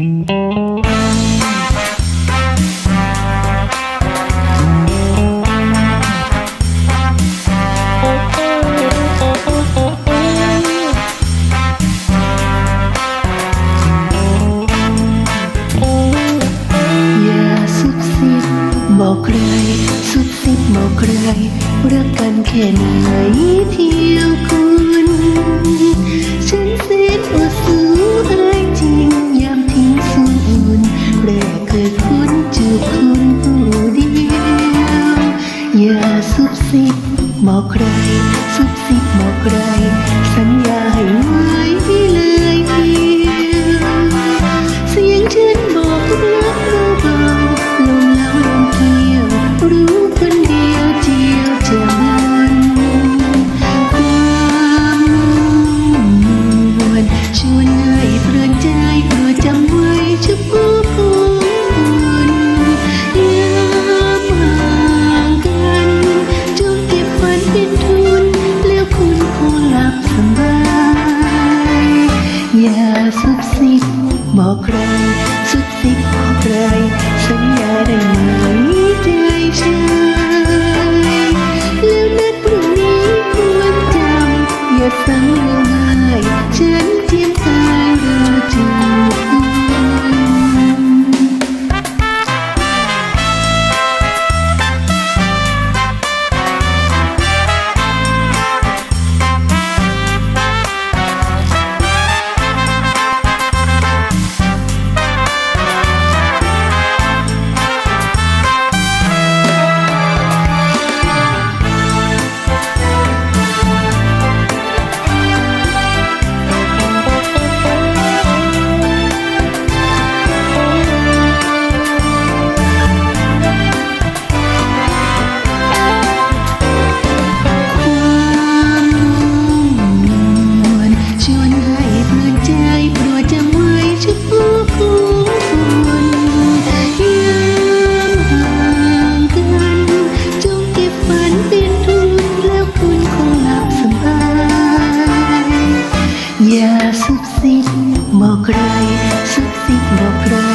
อย่าซุบซิบบอกใครซุบซิบบอกใครรักกันแค่ไหนเที่ยวคุณฉัน บอกใครซุบซิบบอกใคร สัญญาให้ อย่าซุขสิบบอกใครสุขสิบบอกใคร